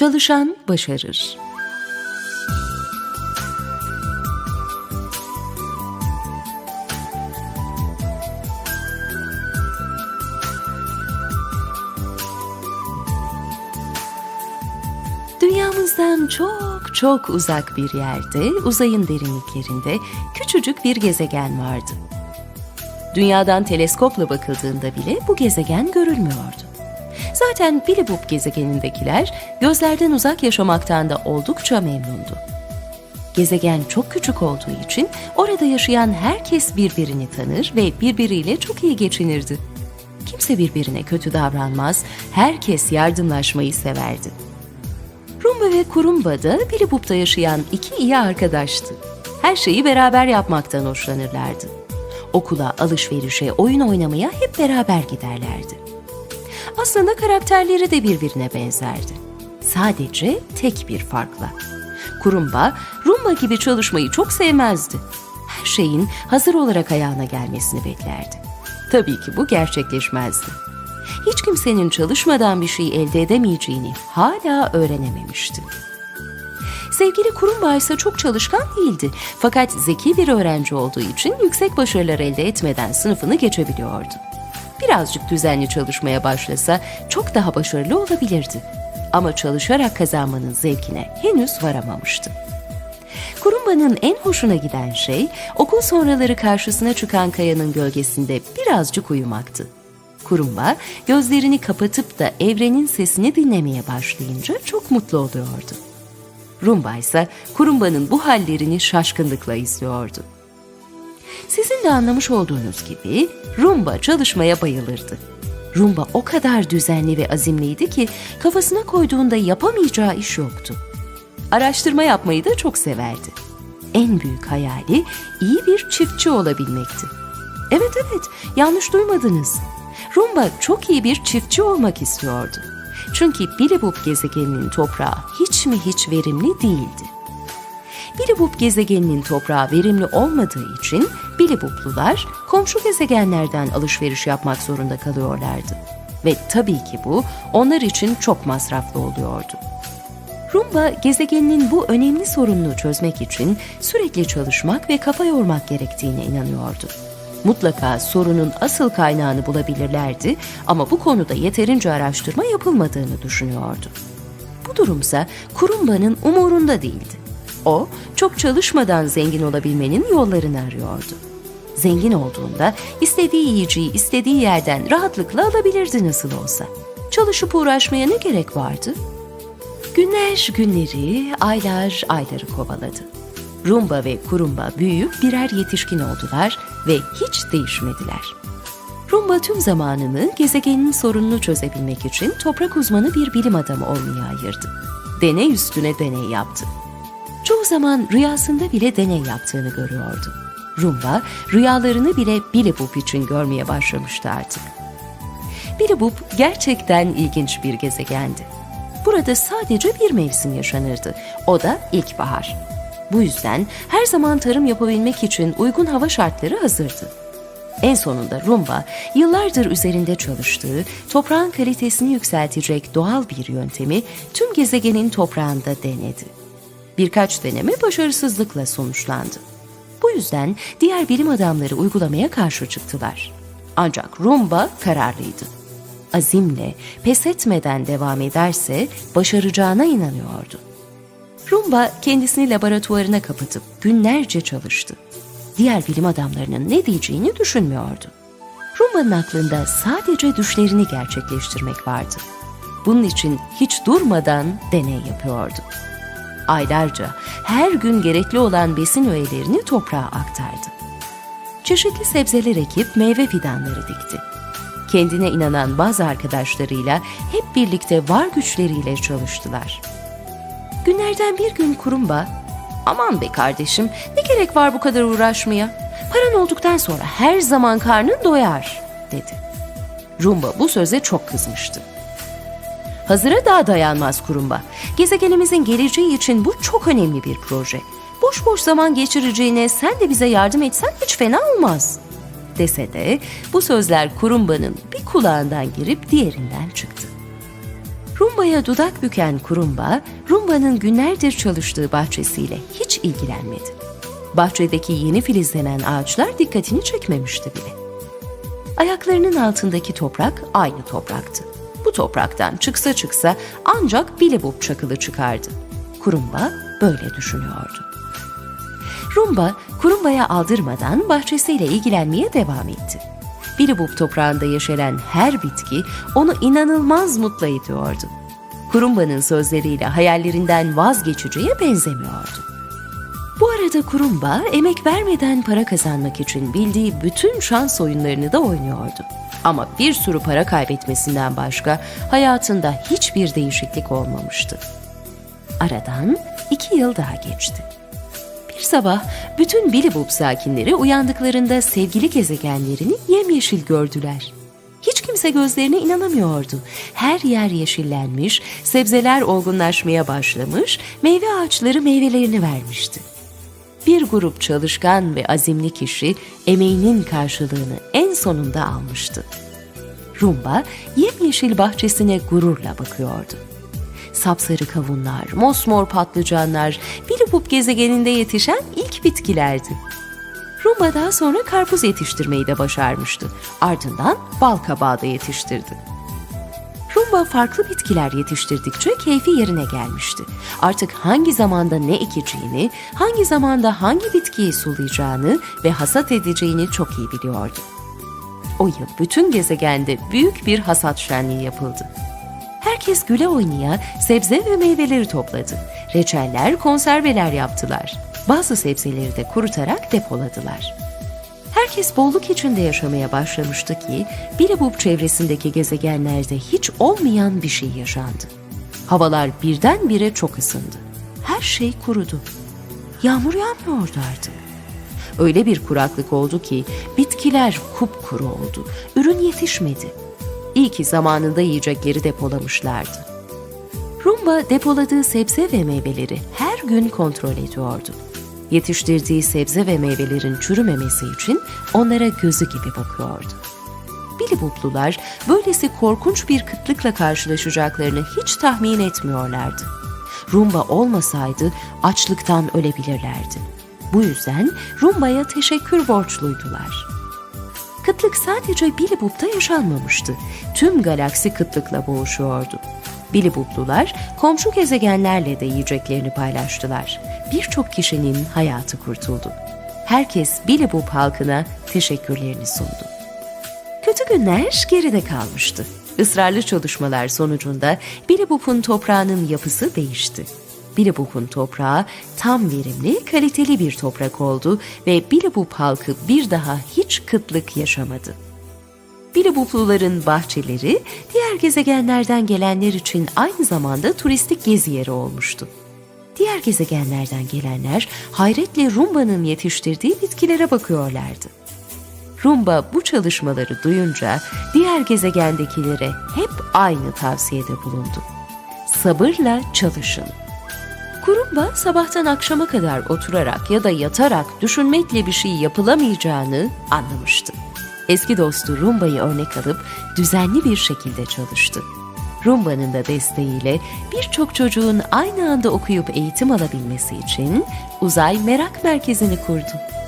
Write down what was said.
Çalışan başarır. Dünyamızdan çok çok uzak bir yerde, uzayın derinliklerinde küçücük bir gezegen vardı. Dünyadan teleskopla bakıldığında bile bu gezegen görülmüyordu. Zaten Bilibub gezegenindekiler gözlerden uzak yaşamaktan da oldukça memnundu. Gezegen çok küçük olduğu için orada yaşayan herkes birbirini tanır ve birbiriyle çok iyi geçinirdi. Kimse birbirine kötü davranmaz, herkes yardımlaşmayı severdi. Rumba ve Kurumba da Bilibub'da yaşayan iki iyi arkadaştı. Her şeyi beraber yapmaktan hoşlanırlardı. Okula, alışverişe, oyun oynamaya hep beraber giderlerdi. Aslında karakterleri de birbirine benzerdi. Sadece tek bir farkla. Kurumba, Rumba gibi çalışmayı çok sevmezdi. Her şeyin hazır olarak ayağına gelmesini beklerdi. Tabii ki bu gerçekleşmezdi. Hiç kimsenin çalışmadan bir şey elde edemeyeceğini hala öğrenememişti. Sevgili Kurumba ise çok çalışkan değildi. Fakat zeki bir öğrenci olduğu için yüksek başarılar elde etmeden sınıfını geçebiliyordu. Birazcık düzenli çalışmaya başlasa çok daha başarılı olabilirdi. Ama çalışarak kazanmanın zevkine henüz varamamıştı. Kurumba'nın en hoşuna giden şey okul sonraları karşısına çıkan kayanın gölgesinde birazcık uyumaktı. Kurumba gözlerini kapatıp da evrenin sesini dinlemeye başlayınca çok mutlu oluyordu. Rumba ise Kurumba'nın bu hallerini şaşkınlıkla izliyordu. Sizin de anlamış olduğunuz gibi Rumba çalışmaya bayılırdı. Rumba o kadar düzenli ve azimliydi ki kafasına koyduğunda yapamayacağı iş yoktu. Araştırma yapmayı da çok severdi. En büyük hayali iyi bir çiftçi olabilmekti. Evet evet, yanlış duymadınız. Rumba çok iyi bir çiftçi olmak istiyordu. Çünkü Bilibub gezegeninin toprağı hiç mi hiç verimli değildi. Bilibub gezegeninin toprağı verimli olmadığı için Bilibublular komşu gezegenlerden alışveriş yapmak zorunda kalıyorlardı. Ve tabii ki bu onlar için çok masraflı oluyordu. Rumba gezegeninin bu önemli sorununu çözmek için sürekli çalışmak ve kafa yormak gerektiğine inanıyordu. Mutlaka sorunun asıl kaynağını bulabilirlerdi ama bu konuda yeterince araştırma yapılmadığını düşünüyordu. Bu durumsa Kurumba'nın umurunda değildi. O, çok çalışmadan zengin olabilmenin yollarını arıyordu. Zengin olduğunda istediği yiyeceği istediği yerden rahatlıkla alabilirdi nasıl olsa. Çalışıp uğraşmaya ne gerek vardı? Günler günleri, aylar ayları kovaladı. Rumba ve Kurumba büyüyüp birer yetişkin oldular ve hiç değişmediler. Rumba tüm zamanını gezegenin sorununu çözebilmek için toprak uzmanı bir bilim adamı olmaya ayırdı. Deney üstüne deney yaptı. Çoğu zaman rüyasında bile deney yaptığını görüyordu. Rumba rüyalarını bile Bilibub için görmeye başlamıştı artık. Bilibub gerçekten ilginç bir gezegendi. Burada sadece bir mevsim yaşanırdı. O da ilkbahar. Bu yüzden her zaman tarım yapabilmek için uygun hava şartları hazırdı. En sonunda Rumba, yıllardır üzerinde çalıştığı, toprağın kalitesini yükseltecek doğal bir yöntemi tüm gezegenin toprağında denedi. Birkaç deneme başarısızlıkla sonuçlandı. Bu yüzden diğer bilim adamları uygulamaya karşı çıktılar. Ancak Rumba kararlıydı. Azimle, pes etmeden devam ederse başaracağına inanıyordu. Rumba kendisini laboratuvarına kapatıp günlerce çalıştı. Diğer bilim adamlarının ne diyeceğini düşünmüyordu. Rumba'nın aklında sadece düşlerini gerçekleştirmek vardı. Bunun için hiç durmadan deney yapıyordu. Aylarca her gün gerekli olan besin öğelerini toprağa aktardı. Çeşitli sebzeler ekip meyve fidanları dikti. Kendine inanan bazı arkadaşlarıyla hep birlikte var güçleriyle çalıştılar. Günlerden bir gün Kurumba, ''Aman be kardeşim, ne gerek var bu kadar uğraşmaya? Paran olduktan sonra her zaman karnın doyar.'' dedi. Rumba bu söze çok kızmıştı. Hazıra daha dayanmaz Kurumba. Gezegenimizin geleceği için bu çok önemli bir proje. Boş boş zaman geçireceğine sen de bize yardım etsen hiç fena olmaz. Dese de bu sözler Kurumba'nın bir kulağından girip diğerinden çıktı. Rumba'ya dudak büken Kurumba, Rumba'nın günlerdir çalıştığı bahçesiyle hiç ilgilenmedi. Bahçedeki yeni filizlenen ağaçlar dikkatini çekmemişti bile. Ayaklarının altındaki toprak aynı topraktı. Bu topraktan çıksa çıksa ancak Bilibub çakılı çıkardı. Kurumba böyle düşünüyordu. Rumba, Kurumba'ya aldırmadan bahçesiyle ilgilenmeye devam etti. Bilibub toprağında yeşeren her bitki onu inanılmaz mutlu ediyordu. Kurumba'nın sözleriyle hayallerinden vazgeçeceğe benzemiyordu. Bu arada Kurumba emek vermeden para kazanmak için bildiği bütün şans oyunlarını da oynuyordu. Ama bir sürü para kaybetmesinden başka hayatında hiçbir değişiklik olmamıştı. Aradan iki yıl daha geçti. Bir sabah bütün Bilibub sakinleri uyandıklarında sevgili gezegenlerini yemyeşil gördüler. Hiç kimse gözlerine inanamıyordu. Her yer yeşillenmiş, sebzeler olgunlaşmaya başlamış, meyve ağaçları meyvelerini vermişti. Bir grup çalışkan ve azimli kişi emeğinin karşılığını en sonunda almıştı. Rumba yemyeşil bahçesine gururla bakıyordu. Sapsarı kavunlar, mosmor patlıcanlar, Bilibub gezegeninde yetişen ilk bitkilerdi. Rumba daha sonra karpuz yetiştirmeyi de başarmıştı. Ardından bal kabağı da yetiştirdi. Rumba farklı bitkiler yetiştirdikçe keyfi yerine gelmişti. Artık hangi zamanda ne ekeceğini, hangi zamanda hangi bitkiyi sulayacağını ve hasat edeceğini çok iyi biliyordu. O yıl bütün gezegende büyük bir hasat şenliği yapıldı. Herkes güle oynaya sebze ve meyveleri topladı. Reçeller, konserveler yaptılar. Bazı sebzeleri de kurutarak depoladılar. Herkes bolluk içinde yaşamaya başlamıştı ki Bilibub çevresindeki gezegenlerde hiç olmayan bir şey yaşandı. Havalar birdenbire çok ısındı. Her şey kurudu. Yağmur yağmıyordu artık. Öyle bir kuraklık oldu ki bitkiler kupkuru oldu. Ürün yetişmedi. İyi ki zamanında yiyecekleri depolamışlardı. Rumba depoladığı sebze ve meyveleri her gün kontrol ediyordu. Yetiştirdiği sebze ve meyvelerin çürümemesi için onlara gözü gibi bakıyordu. Bilibuplular böylesi korkunç bir kıtlıkla karşılaşacaklarını hiç tahmin etmiyorlardı. Rumba olmasaydı açlıktan ölebilirlerdi. Bu yüzden Rumba'ya teşekkür borçluydular. Kıtlık sadece Bilibub'da yaşanmamıştı. Tüm galaksi kıtlıkla boğuşuyordu. Bilibublular komşu gezegenlerle de yiyeceklerini paylaştılar. Birçok kişinin hayatı kurtuldu. Herkes Bilibub halkına teşekkürlerini sundu. Kötü günler geride kalmıştı. Israrlı çalışmalar sonucunda Bilibub'un toprağının yapısı değişti. Bilibub'un toprağı tam verimli, kaliteli bir toprak oldu ve Bilibub halkı bir daha hiç kıtlık yaşamadı. Bilibubluların bahçeleri diğer gezegenlerden gelenler için aynı zamanda turistik gezi yeri olmuştu. Diğer gezegenlerden gelenler hayretle Rumba'nın yetiştirdiği bitkilere bakıyorlardı. Rumba bu çalışmaları duyunca diğer gezegendekilere hep aynı tavsiyede bulundu. Sabırla çalışın. Kurumba sabahtan akşama kadar oturarak ya da yatarak düşünmekle bir şey yapılamayacağını anlamıştı. Eski dostu Rumba'yı örnek alıp düzenli bir şekilde çalıştı. Rumba'nın da desteğiyle birçok çocuğun aynı anda okuyup eğitim alabilmesi için uzay merak merkezini kurdu.